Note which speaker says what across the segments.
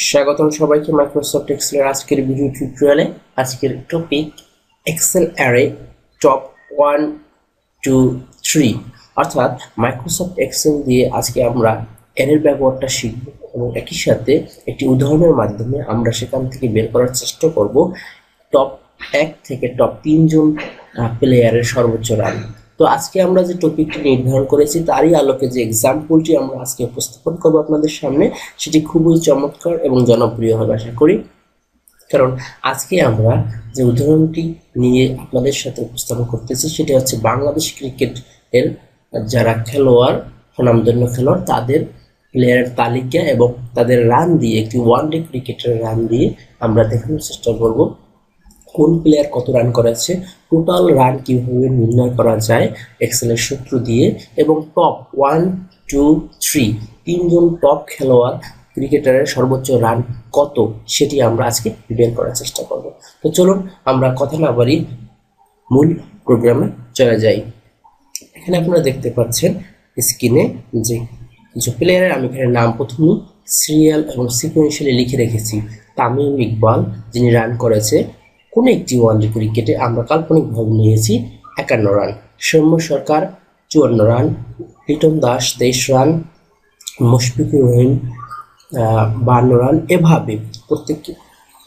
Speaker 1: স্বাগতম সবাইকে মাইক্রোসফট এক্সেলের আজকের ভিডিও টিউটোরিয়ালে আজকের topic Excel array top one two three অর্থাৎ মাইক্রোসফট এক্সেল দিয়ে আজকে আমরা অ্যারের ব্যবহারটা শিখব এবং একই সাথে একটি উদাহরণের মাধ্যমে আমরা সেখান থেকে বের করার চেষ্টা করব। টপ এক থেকে টপ তিনজন প্লেয়ারের সর্বোচ্চ রান তো আজকে আমরা যে টপিকটি নির্ধারণ করেছি, তারই আলোকে যে এক্সাম্পলটি আমরা আজকে উপস্থাপন করব আপনাদের সামনে, সেটি খুবই চমৎকার এবং জনপ্রিয় হবে আশা করি। কারণ আজকে আমরা যে উদাহরণটি নিয়ে আপনাদের সাথে উপস্থাপন করতেছি, সেটি হচ্ছে বাংলাদেশ ক্রিকেট এর যারা খেলোয়াড়, সুনামধন্য খেলোয়াড়, তাদের প্লেয়ারের তালিকা এবং তাদের রান দিয়ে একটি ওয়ান ডে ক্রিকেটের রান দিয়ে আমরা দেখানোর চেষ্টা করব। কোন প্লেয়ার কত রান করেছে টোটাল রান কীভাবে নির্ণয় করা যায় এক্সেলের সূত্র দিয়ে, এবং টপ ওয়ান টু থ্রি তিনজন টপ খেলোয়াড় ক্রিকেটারের সর্বোচ্চ রান কত, সেটি আমরা আজকে বের করার চেষ্টা করব। তো চলুন আমরা কথা না বাড়ি মূল প্রোগ্রামে চলে যাই। এখানে আপনারা দেখতে পাচ্ছেন স্ক্রিনে যে কিছু প্লেয়ারের আমি এখানে নাম প্রথমেই সিরিয়াল এবং সিকুয়েন্সিয়ালি লিখে রেখেছি, তামিম ইকবাল, যিনি রান করেছে কোনো একটি ওয়ানডে ক্রিকেটে আমরা কাল্পনিকভাবে নিয়েছি। একান্ন রান। সৌম্য সরকার, চুয়ান্ন রান। লিটন দাস, তেইশ রান। মুশফিকুর রহিম বান্ন রান। এভাবে প্রত্যেকটি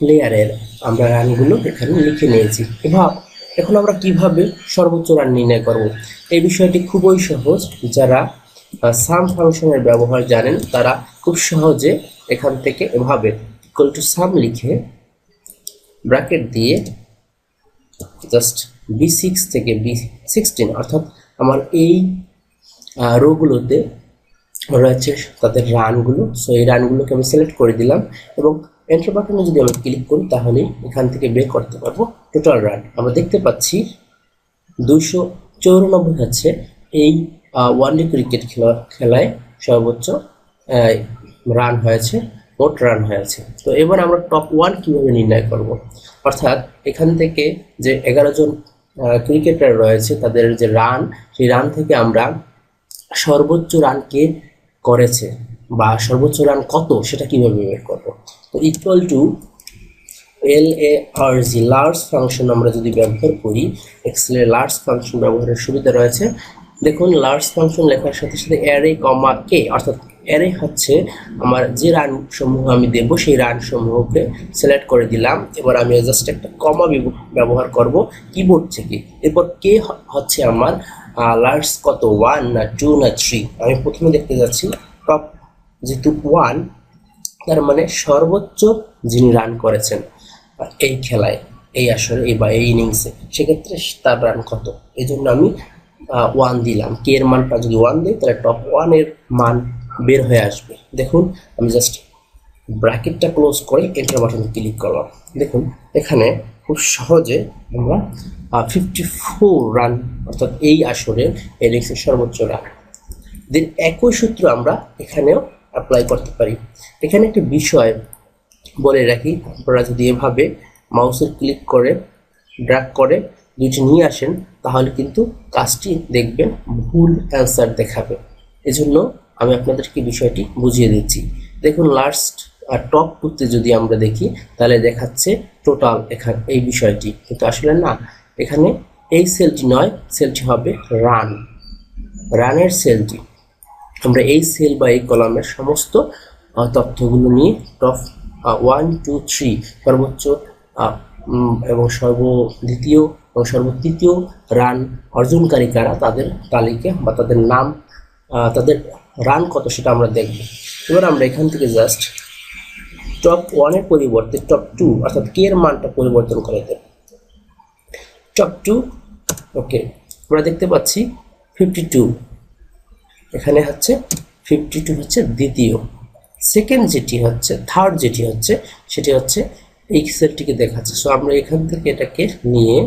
Speaker 1: প্লেয়ারের আমরা রানগুলো এখানে লিখে নিয়েছি। এভাব, এখন আমরা কীভাবে সর্বোচ্চ রান নির্ণয় করব? এই বিষয়টি খুবই সহজ। যারা সাম ফাংশনের ব্যবহার জানেন, তারা খুব সহজে এখান থেকে এভাবে ইকুয়াল টু সাম লিখে ব্র্যাকেট দিয়ে জাস্ট বি সিক্স থেকে বি সিক্সটিন অর্থাৎ আমার এই রোগুলোতে রয়েছে তাদের রানগুলো সো এই রানগুলোকে আমি সিলেক্ট করে দিলাম এবং এন্টার বাটনে যদি আমি ক্লিক করি, তাহলে এখান থেকে বের করতে পারব টোটাল রান আমরা দেখতে পাচ্ছি দুইশো চৌরানব্বই হচ্ছে এই ওয়ানডে ক্রিকেট খেলা, খেলায় সর্বোচ্চ রান হয়েছে। মোট রান হয়েছে। তো এবার আমরা টপ ওয়ান কীভাবে নির্ণয় করব? অর্থাৎ এখান থেকে যে এগারো জন ক্রিকেটার রয়েছে, তাদের যে রান সেই রান থেকে আমরা সর্বোচ্চ রান কে করেছে বা সর্বোচ্চ রান কত সেটা কীভাবে বের করব? তো equal to L A R G large function আমরা যদি ব্যবহার করি এক্সেলের লার্জ ফাংশন ব্যবহারের সুবিধা রয়েছে। দেখুন লার্জ ফাংশন লেখার সাথে সাথে অ্যারে কমা কে অর্থাৎ অ্যারে হচ্ছে আমার যে রান সমূহ আমি দেব, সেই রান সমূহকে সিলেক্ট করে দিলাম। এবার আমি জাস্ট একটা কমা ব্যবহার করব। কিবোর্ড থেকে। এরপর কে হচ্ছে আমার লার্জ কত? ওয়ান না টু না থ্রি আমি প্রথমে দেখতে যাচ্ছি টপ যেহেতু ওয়ান তার মানে সর্বোচ্চ যিনি রান করেছেন, এই খেলায়, এই আসরে, এই বা এই ইনিংসে সেক্ষেত্রে তার রান কত? এই জন্য আমি ওয়ান দিলাম। কে এর মানটা যদি ওয়ান দিই, তাহলে টপ ওয়ানের মান বের হয়ে আসবে। দেখুন, আমি জাস্ট ব্র্যাকেটটা ক্লোজ করে এন্টার বাটনে ক্লিক করলাম। দেখুন, এখানে খুব সহজে আমরা ফিফটি ফোর রান অর্থাৎ এই আসরের ইনিংসের সর্বোচ্চ রান দেন একই সূত্র আমরা এখানেও অ্যাপ্লাই করতে পারি। এখানে একটি বিষয় বলে রাখি, আপনারা যদি এভাবে মাউসের ক্লিক করে ড্রাগ করে দুইটি নিয়ে আসেন, তাহলে কিন্তু কাজটি দেখবেন ভুল অ্যান্সার দেখাবে। এজন্য আমি আপনাদেরকে বিষয়টি বুঝিয়ে দিচ্ছি। দেখুন লাস্ট আর টপ টুতে যদি আমরা দেখি, তাহলে দেখাচ্ছে টোটাল এখানে, এই বিষয়টি। কিন্তু আসলে না, এখানে এই সেলটি নয় সেলটি হবে রান রানের সেলটি আমরা এই সেল বা এই কলামের সমস্ত তথ্যগুলো নিয়ে টপ ওয়ান টু থ্রি সর্বোচ্চ এবং সর্ব দ্বিতীয় এবং সর্বতৃতীয় রান অর্জনকারী কারা, তাদের তালিকা বা তাদের নাম তাদের রান কত সেটা আমরা দেখব। এবার আমরা এখান থেকে জাস্ট টপ ওয়ানের পরিবর্তে টপ টু অর্থাৎ কে এর মানটা পরিবর্তন করে দেব। টপ টু ওকে আমরা দেখতে পাচ্ছি ফিফটি টু এখানে হচ্ছে ফিফটি টু হচ্ছে দ্বিতীয়। সেকেন্ড যেটি হচ্ছে থার্ড যেটি হচ্ছে, সেটি হচ্ছে এই সেলটিকে দেখাচ্ছে। সো আমরা এখান থেকে এটাকে নিয়ে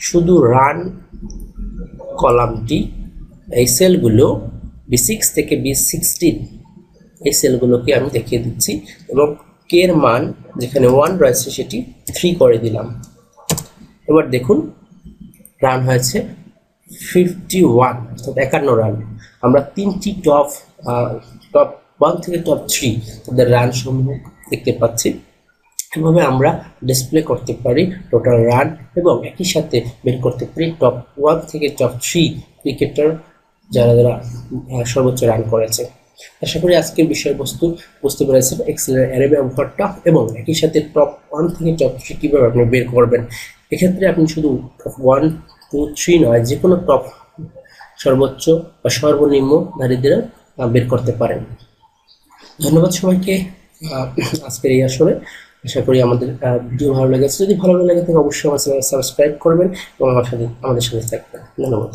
Speaker 1: শুধু রান কলামটি এই সেলগুলো বি সিক্স থেকে বি সিক্সটিন এই সেলগুলোকে আমি দেখিয়ে দিচ্ছি এবং কে এর মান যেখানে ওয়ান রয়েছে সেটি থ্রি করে দিলাম। এবার দেখুন রান হয়েছে ফিফটি ওয়ান অর্থাৎ একান্ন রান আমরা তিনটি টপ টপ ওয়ান থেকে টপ থ্রি তাদের রান সমূহ দেখতে পাচ্ছি। এভাবে আমরা ডিসপ্লে করতে পারি টোটাল রান এবং একই সাথে বের করতে পারি টপ ওয়ান থেকে টপ থ্রি ক্রিকেটার যারা যারা সর্বোচ্চ রান করেছে। আশা করি আজকের বিষয়বস্তু বুঝতে পেরেছেন। এক্সেলের অ্যারে ব্যবহারটা এবং একই সাথে টপ ওয়ান থেকে টপ থ্রি কীভাবে আপনি বের করবেন? এক্ষেত্রে আপনি শুধু টপ ওয়ান টু থ্রি নয় যে কোনো টপ সর্বোচ্চ বা সর্বনিম্ন ধারীদের বের করতে পারেন। ধন্যবাদ সবাইকে আজকের এই আসরে। আশা করি আমাদের ভিডিও ভালো লেগেছে। যদি ভালো লেগে থাকে, অবশ্যই আমার সাবস্ক্রাইব করবেন এবং আমার সাথে, আমাদের সাথে থাকবেন। ধন্যবাদ।